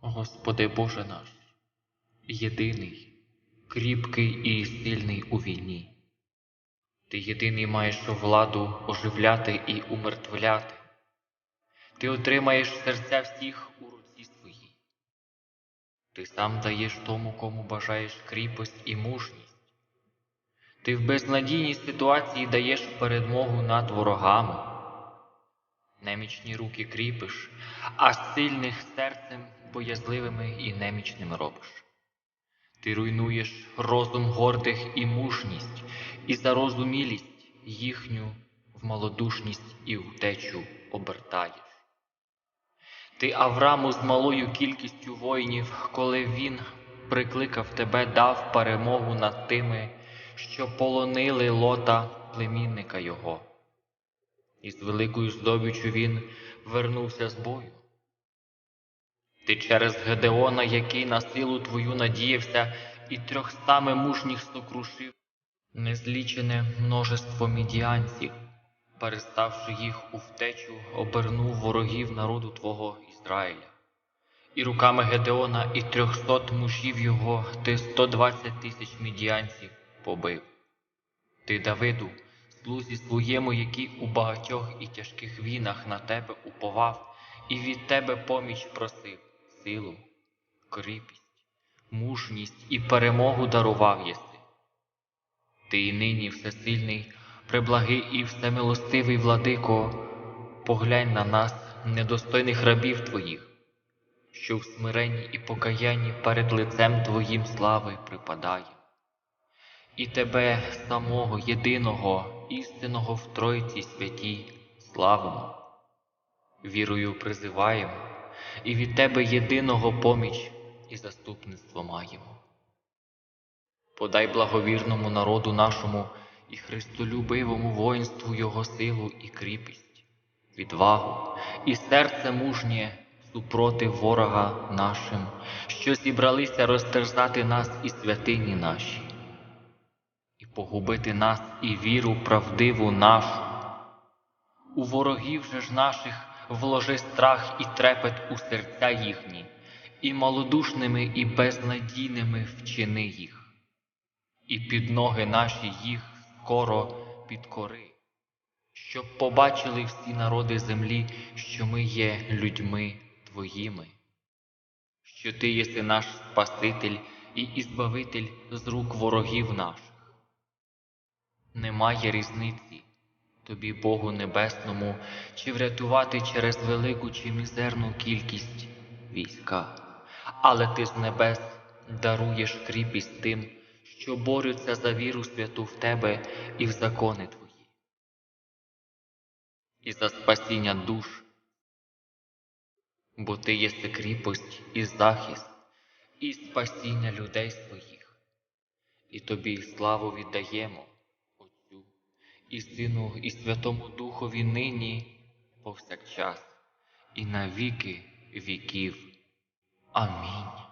Господи Боже наш, єдиний, кріпкий і сильний у війні. Ти єдиний маєш владу оживляти і умертвляти. Ти отримаєш серця всіх у руці своїй. Ти сам даєш тому, кому бажаєш кріпость і мужність. Ти в безнадійній ситуації даєш передмогу над ворогами. Немічні руки кріпиш, а сильних серцем боязливими і немічними робиш. Ти руйнуєш розум гордих і мужність, і зарозумілість їхню в малодушність і втечу обертаєш. Ти Авраму з малою кількістю воїнів, коли він прикликав тебе, дав перемогу над тими, що полонили лота племінника його. І з великою здобіччю він вернувся з бою. Ти через Гедеона, який на силу твою надіявся, і трьохстами мужніх сокрушив незлічене множество мідіанців, переставши їх у втечу, обернув ворогів народу Твого Ізраїля. І руками Гедеона і трьохсот мужів його ти сто двадцять тисяч мідіанців побив. Ти, Давиду, слузі своєму, який у багатьох і тяжких війнах на тебе уповав, і від тебе поміч просив, силу, кріпість, мужність і перемогу дарував єси. Ти і нині всесильний, преблагий і всемилостивий владико, поглянь на нас, недостойних рабів Твоїх, що в смиренні і покаянні перед лицем Твоїм слави припадає. І Тебе, самого єдиного, істинного в Тройці святій, славимо. Вірою призиваємо, і від Тебе єдиного поміч і заступництво маємо. Подай благовірному народу нашому і христолюбивому воїнству Його силу і кріпість, відвагу і серце мужнє супроти ворога нашим, що зібралися розтерзати нас і святині наші, і погубити нас і віру правдиву нашу. У ворогів же ж наших вложи страх і трепет у серця їхні, і малодушними, і безнадійними вчини їх і під ноги наші їх скоро підкори, щоб побачили всі народи землі, що ми є людьми Твоїми, що Ти єси наш Спаситель і Ізбавитель з рук ворогів наших. Немає різниці тобі, Богу Небесному, чи врятувати через велику чи мізерну кількість війська, але ти з небес даруєш кріпість тим що борються за віру святу в тебе і в закони твої, і за спасіння душ, бо ти єси кріпость і захист, і спасіння людей своїх, і тобі славу віддаємо, і Сину, і Святому Духові нині, повсякчас, і на віки віків. Амінь.